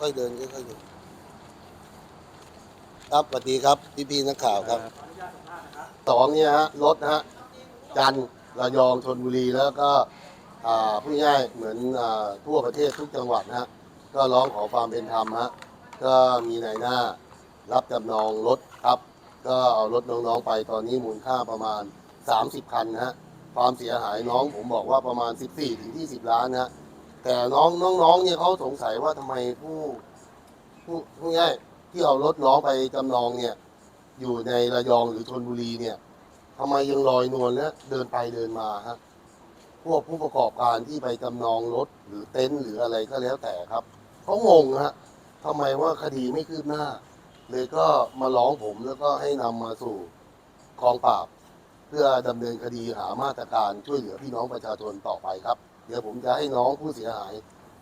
ค่อยๆเดินค่อยๆเดินครับสวัสดีครับพี่พี่ๆนักข่าวครับสองเนี่ยฮะรถนะฮะจันทร์ระยองชนบุรีแล้วก็อ่าพูดง่ายๆเหมือนอ่าทั่วประเทศทุกจังหวัดนะฮะก็ร้องขอความเป็นธรรมฮะก็มีนายหน้ารับจำนองรถครับ ก็เอารถน้องๆไปตอนนี้มูลค่าประมาณ 30 คันนะฮะความเสียหายน้องผมบอกว่าประมาณ 14ถึง20 ล้านนะฮะ แต่น้องน้องๆเนี่ยเขาสงสัยว่าทำไมผู้ผู้ผู้ง่ายที่เอารถน้องไปจำนองเนี่ย อยู่ในระยองหรือชนบุรีเนี่ยทำไมยังลอยนวลและเดินไปเดินมาฮะพวกผู้ประกอบการที่ไปจำนองรถหรือเต็นท์หรืออะไรก็แล้วแต่ครับเขางงฮะทำไมว่าคดีไม่คืบหน้า เลยก็มาร้องผมแล้วก็ให้นำมาสู่กองปราบ เพื่อดำเนินคดีหามาตรการช่วยเหลือพี่น้องประชาชนต่อไปครับ เดี๋ยวผมจะให้น้องผู้เสียหาย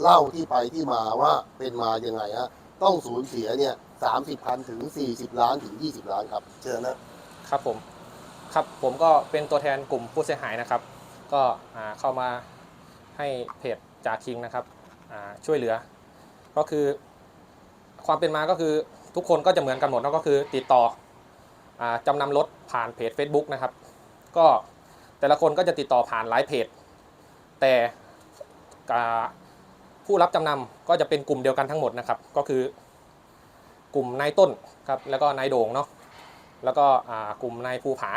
เล่าที่ไปที่มาว่าเป็นมายังไงฮะต้องสูญเสียเนี่ยสามสิบพันถึงสี่สิบล้านถึงยี่สิบล้านครับเชิญนะครับผมครับผมก็เป็นตัวแทนกลุ่มผู้เสียหายนะครับ ก็อ่าเข้ามาให้เพจจ่าคิงนะครับอ่าช่วยเหลือ ก็คือ ความเป็นมาก็คือทุกคนก็จะเหมือนกันหมดแล้วก็คือติดต่ออาจำนำรถผ่านเพจ Facebook นะครับ ก็แต่ละคนก็จะติดต่อผ่านหลายเพจ แต่ผู้รับจำนำก็จะเป็นกลุ่มเดียวกันทั้งหมดนะครับ ก็คือกลุ่มนายต้นครับแล้วก็นายโด่งเนาะแล้วก็กลุ่มนายภูผา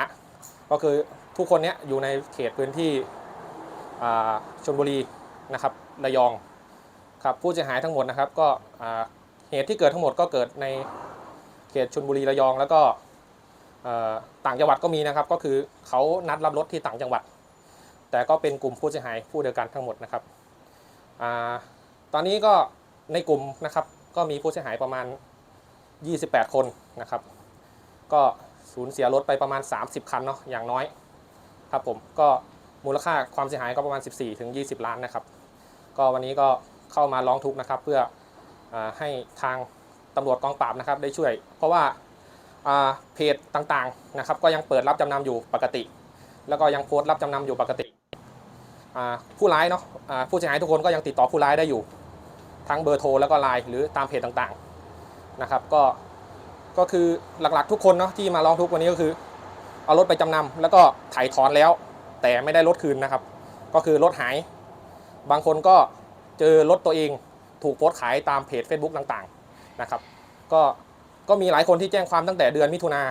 ก็คือทุกคนเนี้ยอยู่ในเขตพื้นที่ชลบุรีนะครับระยองครับผู้เสียหายทั้งหมดนะครับก็เหตุที่เกิดทั้งหมดก็เกิดในเขตชลบุรีระยอง แล้วก็ต่างจังหวัดก็มีนะครับ ก็คือเขานัดรับรถที่ต่างจังหวัด แต่ก็เป็นกลุ่มผู้เสียหายผู้เดียวกันทั้งหมดนะครับอตอนนี้ก็ในกลุ่มนะครับก็มีผู้เสียหายประมาณ 28 คนนะครับ ก็สูญเสียรถไปประมาณ 30 คันเนาะอย่างน้อยครับผมก็มูลค่าความเสียหายก็ประมาณ 14ถึง20 ล้านนะครับ ก็วันนี้ก็เข้ามาร้องทุกข์นะครับ เพื่ออให้ทางตำรวจกองปราบนะครับได้ช่วย เพราะว่าเพจต่างๆนะครับ ก็ยังเปิดรับจำนำอยู่ปกติ แล้วก็ยังโพสต์รับจำนำอยู่ปกติ ผู้ร้ายเนาะผู้เสียหายทุกคนก็ยังติดต่อผู้ร้ายได้อยู่ ทั้งเบอร์โทรแล้วก็ไลน์หรือตามเพจต่างๆนะครับ ก็ก็คือหลักๆทุกคนเนาะที่มาร้องทุกวันนี้ก็คือ เอารถไปจำนำแล้วก็ถ่ายถอนแล้ว แต่ไม่ได้รถคืนนะครับ ก็คือรถหาย บางคนก็เจอรถตัวเองถูกโพสต์ขายตามเพจ Facebook ต่างๆนะครับ ก็ก็มีหลายคนที่แจ้งความตั้งแต่เดือนมิถุนา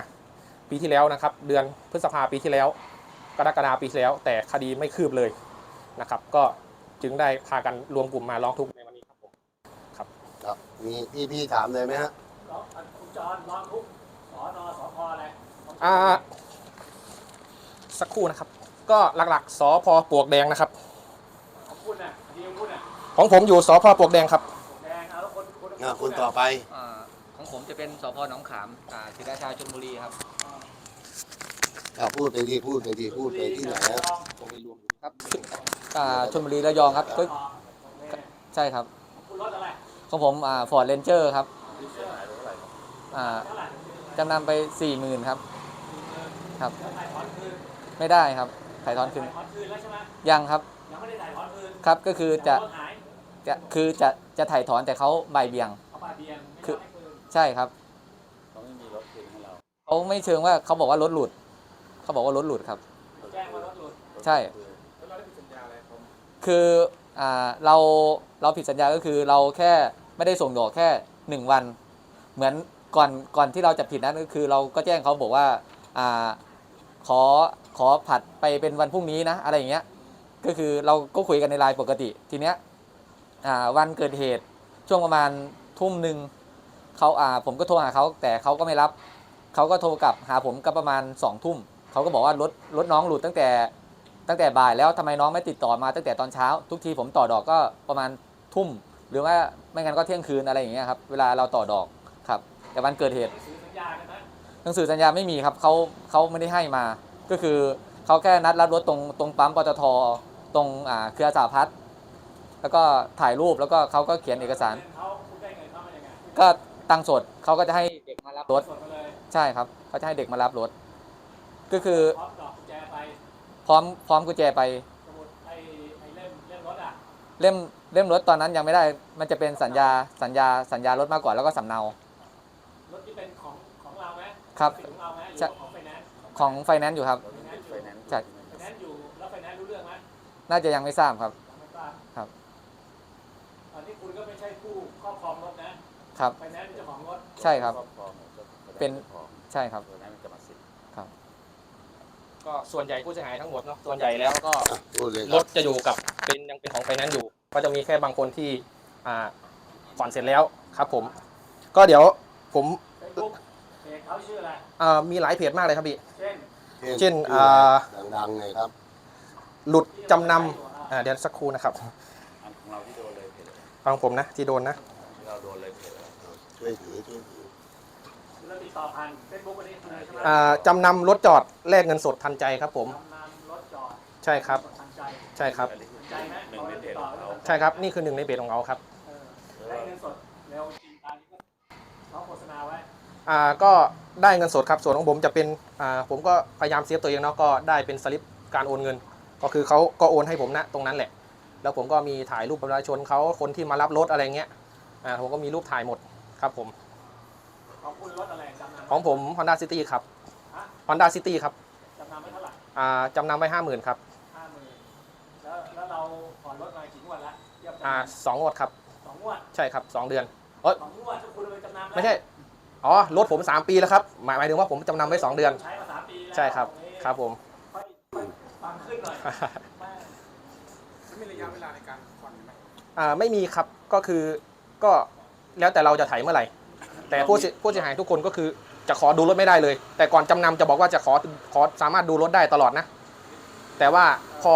ปีที่แล้วนะครับ เดือนพฤษภาปีที่แล้ว กรกฎาปีที่แล้ว แต่คดีไม่คืบเลย นะครับ ก็จึงได้พากันรวมกลุ่มมาร้องทุกข์ในวันนี้ครับผมครับมีพี่พี่ถามเลยไหมฮะคุณจอนร้องทุกข์สอนอสพอะไรอ่าสักครู่นะครับ ก็หลักๆสพปลวกแดงนะครับของคุณน่ะดีของคุณน่ะของผมอยู่สพปลวกแดงครับแดงเอาแล้วคนคนอ่าคนต่อไปอ่าของผมจะเป็นสพหนองขามอ่าศรีราชาชลบุรีครับอ่าพูดไปที่พูดไปที่พูดไปที่ไหนฮะครับ อ่าชลบุรีระยองครับก็ใช่ครับคุณรถอะไรของผมอ่าฟอร์ดเรนเจอร์ครับอ่าเท่าไหร่จำนำไปสี่หมื่นครับ ครับถ่ายถอนคืนไม่ได้ครับถ่ายถอนคืนถ่ายถอนคืนแล้วใช่ไหมยังครับยังไม่ได้ถ่ายถอนคืนครับก็คือจะรถหายจะคือจะจะถ่ายถอนแต่เขาใบายเบี่ยงเอาบาทเดียนไม่คือให้คืนใช่ครับเขาไม่เชิงว่าเขาบอกว่ารถหลุด เขาบอกว่ารถหลุดครับแจ้งว่ารถหลุดใช่ คืออ่าเราเราผิดสัญญาก็คือเราแค่ไม่ได้ส่งดอกแค่หนึ่งวัน เหมือนก่อนก่อนที่เราจะผิดนั้นก็คือเราก็แจ้งเขาบอกว่าอ่าขอขอผัดไปเป็นวันพรุ่งนี้นะอะไรอย่างเงี้ยก็คือเราก็คุยกันในไลน์ปกติทีเนี้ยอ่าวันเกิดเหตุช่วงประมาณทุ่มหนึ่งเขาอ่าผมก็โทรหาเขาแต่เขาก็ไม่รับเขาก็โทรกลับหาผมก็ประมาณสองทุ่มเขาก็บอกว่ารถรถน้องหลุดตั้งแต่ ตั้งแต่บ่ายแล้วทำไมน้องไม่ติดต่อมาตั้งแต่ตอนเช้า ทุกทีผมต่อดอกก็ประมาณทุ่ม หรือว่าไม่งั้นก็เที่ยงคืนอะไรอย่างเงี้ยครับเวลาเราต่อดอกครับ แต่วันเกิดเหตุซื้อสัญญากันนะหนังสือสัญญาไม่มีครับเขาเขาไม่ได้ให้มา ก็คือเขาแค่นัดรับรถตรงตรงปั๊มปตทตรงอ่าเครือสาพัฒน์แล้วก็ถ่ายรูปแล้วก็เขาก็เขียนเอกสารเขาคุณได้เงินเขามายังไงก็ตังสดเขาก็จะให้เด็กมารับรถ ใช่ครับเขาจะให้เด็กมารับรถ ก็คือ พร้อมดอกกุญแจไปพร้อมพร้อมกุญแจไป สมุดไอ้ไอ้เล่มเล่มรถอะเล่มเล่มรถตอนนั้นยังไม่ได้ มันจะเป็นสัญญาสัญญาสัญญารถมากกว่าแล้วก็สำเนารถที่เป็นของของเราไหมครับ สิทธิ์ของเราไหมหรือใช่ว่าของไฟแนนซ์ของไฟแนนซ์อยู่ครับ ไฟแนนซ์อยู่ไฟแนนซ์ใช่ไฟแนนซ์อยู่แล้วไฟแนนซ์รู้เรื่องไหมน่าจะยังไม่ทราบครับ ยังไม่ทราบครับ ตอนนี้คุณก็ไม่ใช่ผู้ครอบครองรถนะครับ ไฟแนนซ์เป็นเจ้าของรถใช่ครับครอบครองก็เป็นจ้าของใช่ครับตัวนั้นเป็นกรรมสิทธิ์ ก็ส่วนใหญ่ผู้เสียหายทั้งหมดเนาะส่วนใหญ่แล้วก็อะพูดเลยครรับถจะอยู่กับเป็นยังเป็นของไฟแนนซ์อยู่ ก็จะมีแค่บางคนที่อ่าผ่อนเสร็จแล้วครับผม ก็เดี๋ยวผมเฟซบุ๊กเพจเขาชื่ออะไรอ่ามีหลายเพจมากเลยครับพี่ เช่นเช่นชื่อ่า ดังๆไงครับ หลุดจำนำอ่าเดี๋ยวสักครู่นะครับอันของเราที่โดนเลยเพจฟังผมนะที่โดนนะ ที่เราโดนเลยเพจอะไรช่วยถือช่วยถือ แล้วติดต่อผ่านเฟซบุ๊กอันนี้เลยใช่ไหมอ่าจำนำรถจอดแลกเงินสดทันใจครับผม จำนำรถจอดใช่ครับทันใจใช่ครับอันนี้คือใจไหมหนึ่งในเพจของเขา ใช่ครับ นี่คือหนึ่งในเพจของเราครับ เออได้เงินสดเร็วจริงตามนี้ก็เขาโฆษณาไว้อ่า ก็ได้เงินสดครับ ส่วนของผมจะเป็น อ่า ผมก็พยายามเซฟตัวเองเนาะ ก็ได้เป็นสลิปการโอนเงิน ก็คือเขาก็โอนให้ผมนะตรงนั้นแหละ แล้วผมก็มีถ่ายรูปประชาชนเขาคนที่มารับรถอะไรเงี้ย อ่า ผมก็มีรูปถ่ายหมดครับผม ของคุณรถอะไรจำนำของผม Honda City ครับ ฮะ Honda City ครับจำนำไว้เท่าไหร่อ่าจำนำไว้ห้าหมื่นครับห้าหมื่นแล้วแล้วเราผ่อนรถมากี่งวดละเทียบอ่าสองงวดครับ สองงวดใช่ครับสองเดือน สองงวดถ้าคุณเอาไปจำนำนะไม่ใช่ อ๋อ รถผม 3 ปีแล้วครับ หมายหมายถึงว่าผมจำนำไว้ 2 เดือน ใช้มาสามปีแล้วใช่ครับ ตงนี้ครับผม ค่อยค่อยฟังขึ้นหน่อยไม่มีระยะเวลาในการผ่อนไหมอ่า ไม่มีครับ ก็คือ ก็แล้วแต่เราจะไถ่ายเมื่อไหร่ แต่ผู้เสียผู้เสียหายทุกคนก็คือจะขอดูรถไม่ได้เลย แต่ก่อนจำนำจะบอกว่าจะขอขอสามารถดูรถได้ตลอดนะ แต่ว่าพอ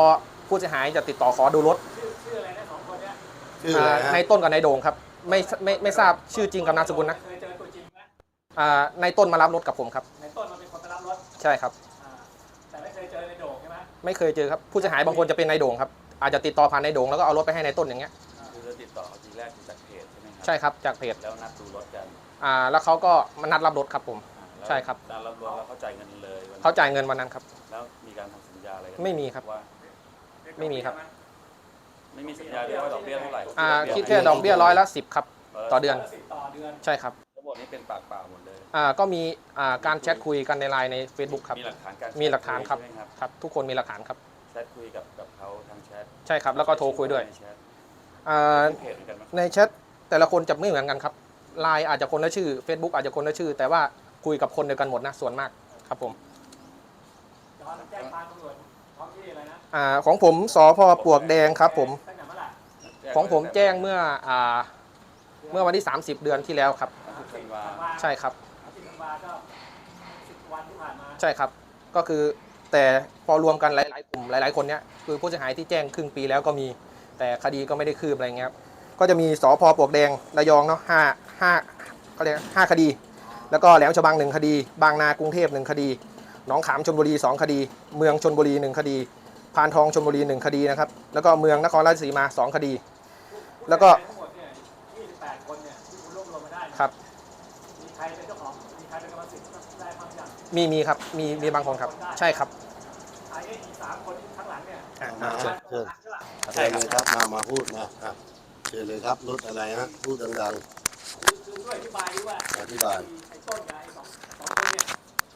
ผู้เสียหายจะติดต่อขอดูรถชื่อชื่ออะไรนะสองคนเนี้ยชื่ออะไรอ่าฮะในต้นกับในโด่งครับไม่ไม่ไม่ทราบชื่อจริงกับนามสกุลนะเคยเจอตัวจริงไหมอ่าในต้นมารับรถกับผมครับ ในต้นมันเป็นคนไปรับรถใช่ครับ อ่าแต่ไม่เคยเจอในโด่งใช่ไหมไม่เคยเจอครับผู้เสียหายบางคนจะเป็นในโด่งครับอาจจะติดต่อผ่านในโด่งแล้วก็เอารถไปให้ในต้นอย่างเงี้ยคือเราติดต่อเขาทีแรกคือจากเพจใช่ไหมครัใช่ครับจากเพจแล้วนัดดูรถกัน อ่าแล้วเขาก็มานัดรับรถครับผมอ่าแล้วใช่ครับ การรับรถแล้วเขาจ่ายเงินเลยวันนั้นเขาจ่ายเงินวันนั้นครับ แล้วมีการทำสัญญาอะไรกันไม่มีครับ ว่าไม่มีครับไม่มีสัญญาเรียกว่าดอกเบี้ยเท่าไหร่อ่าคิดแค่ดอกเบี้ยร้อยละสิบครับ ต่อเดือนละสิบต่อเดือนใช่ครับทั้งหมดนี้เป็นปากเปล่าหมดเลยอ่าก็มีอ่าการแชทคุยกันในไลน์ใน Facebook ครับ มีหลักฐานการมีหลักฐานครับ ใช่ไหมครับครับทุกคนมีหลักฐานครับ แชทคุยกับกับเขาทางแชทใช่ครับ แล้วก็โทรคุยด้วยในแชทอ่าเพจเหมือนกันไหมในแชทแต่ละคนจะไม่เหมือนกันครับ ไลน์อาจจะคนละชื่อ Facebook อาจจะคนละชื่อ แต่ว่าคุยกับคนเดียวกันหมดนะส่วนมากครับผมจอนแจ้งความตำรวจท้องที่อะไรนะอ่าของผมสพปลวกแดงครับผมตั้งแต่เมื่อไหร่ของผมแจ้งเมื่ออ่าเมื่อวันที่ 30 เดือนที่แล้วครับ ธันวาใช่ครับ สิบธันวาก็สิบวันที่ผ่านมาใช่ครับ ก็คือแต่พอรวมกันหลาย ๆ กลุ่มหลาย ๆ คนเนี้ยคือผู้เสียหายที่แจ้งครึ่งปีแล้วก็มี แต่คดีก็ไม่ได้คืบอะไรเงี้ยครับ ก็จะมีสพปลวกแดงระยองเนาะห้าห้าเขาเรียกห้าคดี แล้วก็แหลมฉบังหนึ่งคดี บางนากรุงเทพหนึ่งคดีหนองขามชลบุรีสองคดี เมืองชลบุรีหนึ่งคดี พานทองชลบุรีหนึ่งคดีนะครับแล้วก็เมืองนครราชสีมาสองคดี แล้วก็ทั้งหมดเนี่ย28 คนเนี่ยที่คุณรวบรวมมาได้เนี่ยครับมีใครเป็นเจ้าของมีใครเป็นกรรมสิทธิ์ได้บ้างยังมีมีครับมีมีบางคนครับ ใช่ครับไอ้อีกสามคนที่ข้างหลังเนี่ยอ่ามาเชิญเชิญใช่ป่ะเชิญเลยครับมามาพูดมาอะ เชิญเลยครับรถอะไรฮะพูดดังคือคือช่วยอธิบายดีว่าอธิบายไอ้ต้นกับไอ้สองสองคนเนี่ย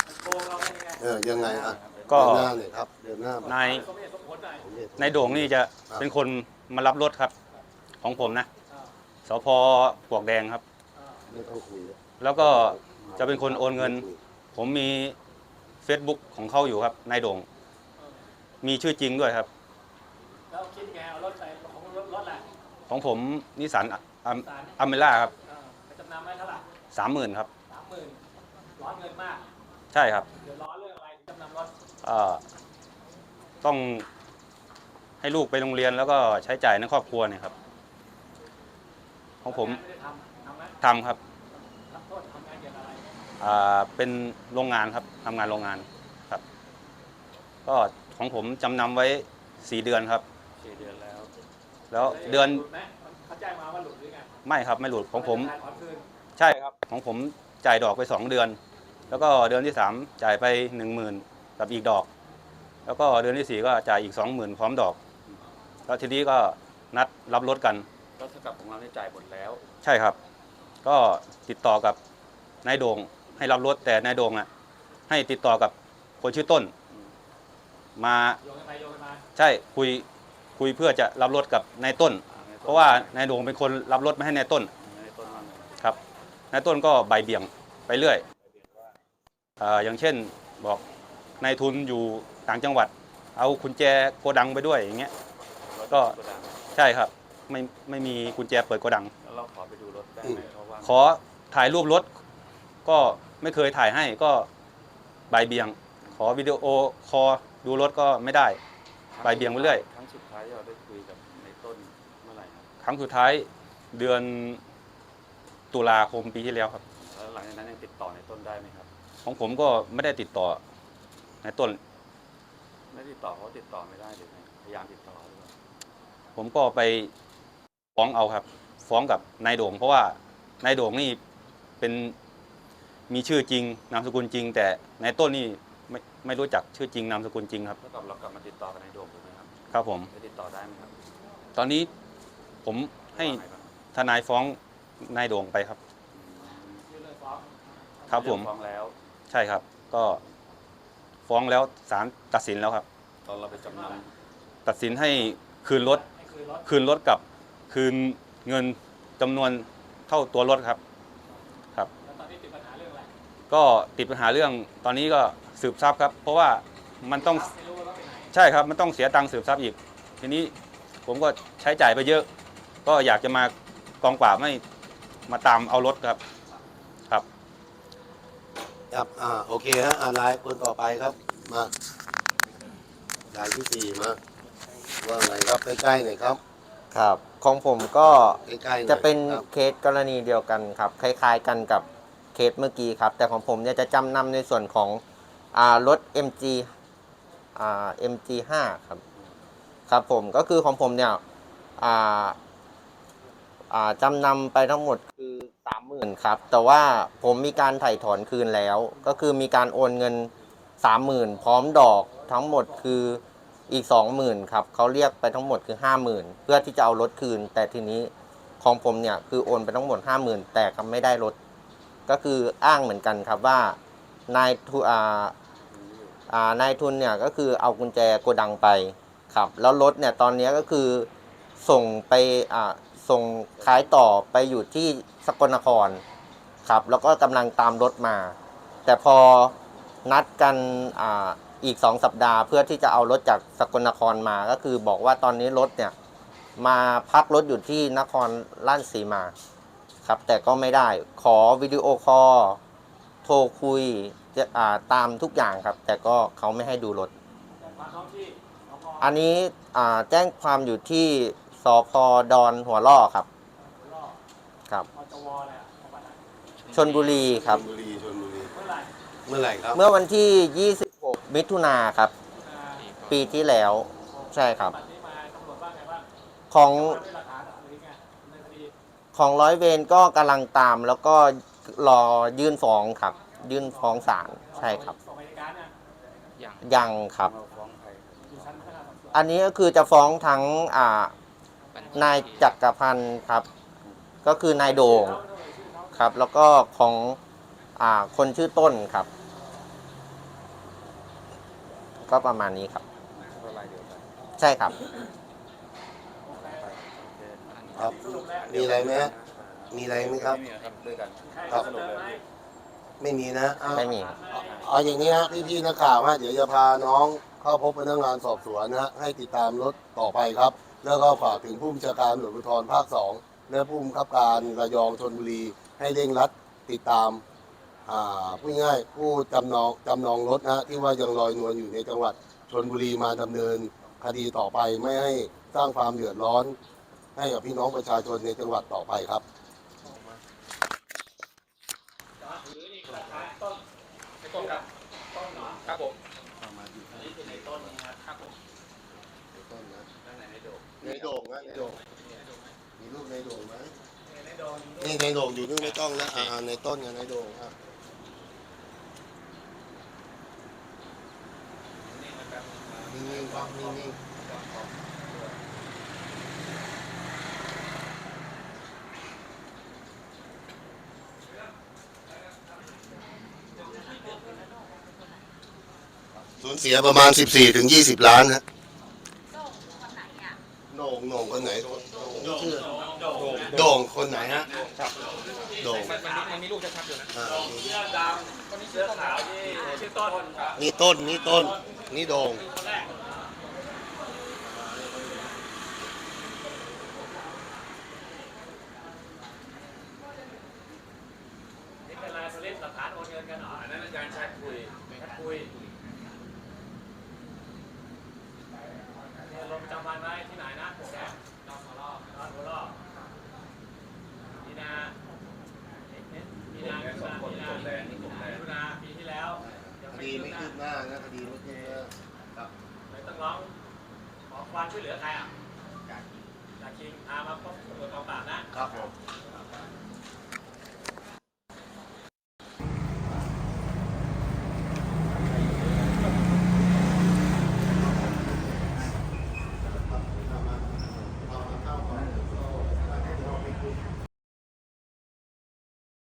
มันโกงเราได้ยังไงๆเออยังไงอะก็ เดินหน้าเลยครับเดินหน้ามา นายสมเหตุสมผลหน่อยผมเนี่ยนายโด่งนี่จะครับ เป็นคนมารับรถครับ ของผมนะอ่าสพปลวกแดงครับอ่าไม่ต้องคุยแล้วแล้วก็จะเป็นคนโอนเงิน ผมมี Facebook ของเขาอยู่ครับนายโด่งเออมีชื่อจริงด้วยครับ แล้วคิดยังไงเอารถไปของรถรถแหละ ของผมนิสันสารอเมล่าครับเออไปจำนำไว้เท่าไหร่สามหมื่นครับสามหมื่นร้อนเงินมาก ใช่ครับเดือดร้อนเรื่องอะไรถึงจำนำรถเอ่อต้องให้ลูกไปโรงเรียนแล้วก็ใช้จ่ายในครอบครัวเนี่ยครับ ของผมไม่ได้ทำทำไหมทำครับรับโทษทำงานเกี่ยวกับอะไรอ่าเป็นโรงงานครับทำงานโรงงานครับ ก็ของผมจำนำไว้สี่เดือนครับสี่เดือนแล้ว แล้วเดือนหลุดไหมเขาแจ้งมาว่าหลุดหรือไงไม่ครับไม่หลุดของผมการถอนคืนใช่ครับของผมจ่ายดอกไปสองเดือน แล้วก็เดือนที่สามจ่ายไปหนึ่งหมื่นกับอีกดอก แล้วก็เดือนที่สี่ก็จ่ายอีกสองหมื่นพร้อมดอก แล้วทีนี้ก็นัดรับรถกันก็เท่ากับของเราในยจ่ายหมดแล้ว ใช่ครับ ก็ติดต่อกับนายโดงให้รับรถแต่นายโดงอะให้ติดต่อกับคนชื่อต้น มาโยงกันไปโยงกันมาใช่คุย คุยเพื่อจะรับรถกับนายต้น เพราะว่านายโดงเป็นคนรับรถมาให้นายต้นในต้นว่าไงครับนายต้นก็ใบายเบี่ยงไปเรื่อยเอ่ออย่างเช่นบอกนายทุนอยู่ต่างจังหวัด เอากุญแจโกดังไปด้วยอย่างเงี้ยรถก็โดังใช่ครับไม่ไม่มีกุญแจเปิดโกดังแล้วเราขอไปดูรถได้ไหมเพราะว่าขอถ่ายรูปรถ ก็ไม่เคยถ่ายให้ก็ใบายเบี่ยง ขอวิดีโอคอลดูรถก็ไม่ได้บ่ายเบี่ยงไปเรื่อยครั้ง สุดท้ายที่เราได้คุยกับในต้นเมื่อไหร่ครับครั้งสุดท้ายเดือนตุลาคมปีที่แล้วครับ แล้วหลังจากนั้นยังติดต่อในต้นได้ไหมครับ ของผมก็ไม่ได้ติดต่อในต้น ไม่ติดต่อเพราะติดต่อไม่ได้หรือไงพยายามติดต่อหรือเปล่าผมก็ไปฟ้องเอาครับ ฟ้องกับนายโด่งเพราะว่านายโด่งนี่เป็นมีชื่อจริงนามสกุลจริง แต่นายต้นนี่ไม่ไม่รู้จักชื่อจริงนามสกุลจริงครับเท่ากับเรากลับมาติดต่อกับนายโดมถูกไหมครับ ครับผมได้ติดต่อได้ไหมครับตอนนี้ผมให้ว่าไงบ้างทนายฟ้องนายโด่งไปครับยื่นเรื่องฟ้องครับผม เองฟ้องแล้ว ใช่ครับ ก็ฟ้องแล้วศาลตัดสินแล้วครับ ตอนเราไปจำนตัดสินให้คืนรถให้คืนรถคืนรถกับคืนเงินจำนวนเท่าตัวรถครับ ครับแล้วตอนนี้ติดปัญหาเรื่องอะไรก็ติดปัญหาเรื่องตอนนี้ก็สืบทรัพย์ครับ เพราะว่ามันต้อง ใช่ครับมันต้องเสียตังค์สืบทรัพย์อีก ทีนี้ผมก็ใช้จ่ายไปเยอะ ก็อยากจะมากองปราบไม่มาตามเอารถครับ ครับครับอ่าโอเคฮะอ่านายคนต่อไปครับมารายที่สี่มาว่าไงครับใกล้ๆหน่อยครับครับ ของผมก็ใกล้ๆหน่อยจะเป็นครับ เคสกรณีเดียวกันครับ คล้ายๆกันกับเคสเมื่อกี้ครับ แต่ของผมเนี่ยจะจำนำในส่วนของอ่ารถ MG อ่า MG5 ครับ ครับผมก็คือของผมเนี่ยอ่าอ่าจำนำไปทั้งหมดคือสามหมื่นครับ แต่ว่าผมมีการถ่ายถอนคืนแล้ว ก็คือมีการโอนเงินสามหมื่นพร้อมดอกทั้งหมดคืออีกสองหมื่นครับเขาเรียกไปทั้งหมดคือห้าหมื่นเพื่อที่จะเอารถคืน แต่ทีนี้ของผมเนี่ยคือโอนไปทั้งหมดห้าหมื่นแต่ก็ไม่ได้รถ ก็คืออ้างเหมือนกันครับว่านายทุอ่าอ่า นายทุนเนี่ยก็คือเอากุญแจโกดังไปครับแล้วรถเนี่ยตอนนี้ก็คือส่งไปอ่าส่งขายต่อไปอยู่ที่สกลนครครับแล้วก็กำลังตามรถมา แต่พอนัดกันอ่าอีกสองสัปดาห์ เพื่อที่จะเอารถจากสกลนครมาก็คือบอกว่าตอนนี้รถเนี่ยมาพักรถอยู่ที่นครราชสีมาครับแต่ก็ไม่ได้ขอวิดีโอคอลโทรคุย จะอ่าตามทุกอย่างครับ แต่ก็เขาไม่ให้ดูรถแจ้งความท้องที่สพอันนี้อ่าแจ้งความอยู่ที่สพดอนหัวล่อครับรอบครับมจวอะไรอะจังหวัดนั้นชนบุรีครับ ชลบุรีชลบุรีเมื่อไหร่เมื่อไหร่ครับ เมื่อวันที่ 26 มิถุนาครับอ่าปีที่แล้ว ใช่ครับบัตรนี้มาตำรวจว่าไงบ้างของว่าด้วยหลักฐานหรือไงในคดีของร้อยเวรก็กำลังตามแล้วก็รอยื่นฟ้องครับ ยื่นฟ้องศาลใช่ครับส่งอัยการเนี่ยยังครับเราฟ้องใครอยู่ชั้นพนักงานสอบสวนอันนี้ก็คือจะฟ้องทั้งอ่านายจักรพันธ์ครับ ก็คือนายโด่งครับ แล้วก็ของอ่าคนชื่อต้นครับ ก็ประมาณนี้ครับก็รายเดียวกันใช่ครับ ครับ มีอะไรไหมฮะมีอะไรไหมครับไม่มีนะครับด้วยกันครับสรุปเลย ไม่มีนะเอาไม่มีครับเอาอย่างนี้ฮะพี่ๆนักข่าวฮะเดี๋ยวจะพาน้องเข้าพบพนักงานสอบสวนนะฮะให้ติดตามรถต่อไปครับ แล้วก็ฝากถึงผู้บัญชาการตำรวจภูธรภาคสองและผู้บังคับการระยองชนบุรีให้เร่งรัดติดตามอ่าพูดง่ายๆผู้จำนองจำนองรถนะฮะที่ว่ายังลอยนวลอยู่ในจังหวัดชนบุรีมาดำเนินคดีต่อไปไม่ให้สร้างความเดือดร้อน ให้กับพี่น้องประชาชนในจังหวัดต่อไปครับ หรือนี่หลักฐานต้นใน ต้นครับต้นเนาะครับผมอันนี้คือในต้นนะครับครับผมด้านไหนในโดมในโด่งนะในโด่งมีรูปในโด่งไหมในโดนนี่ในโด่งอยู่นู่นไม่ต้องนะอ่าในต้นกับในโด่งครับนิ่งๆครับนิ่งๆ เสียประมาณ 14ถึง20 ล้านฮะโหน่งโหน่งคนไหนโด่งชื่อโด่งคนไหนฮะโด่งมันมีรูปชัดๆอยู่นะอ่าเสื้อดำคนนี้เสื้อขาวนี่ชื่อต้นนี่ต้นนี่ต้นนี่โด่ง หน้านะคดีรถเคืบหน้าครับไม่ต้องร้องขอความช่วยเหลือใครอะจากคิงพามาพบตำรวจกองปราบนะครับผม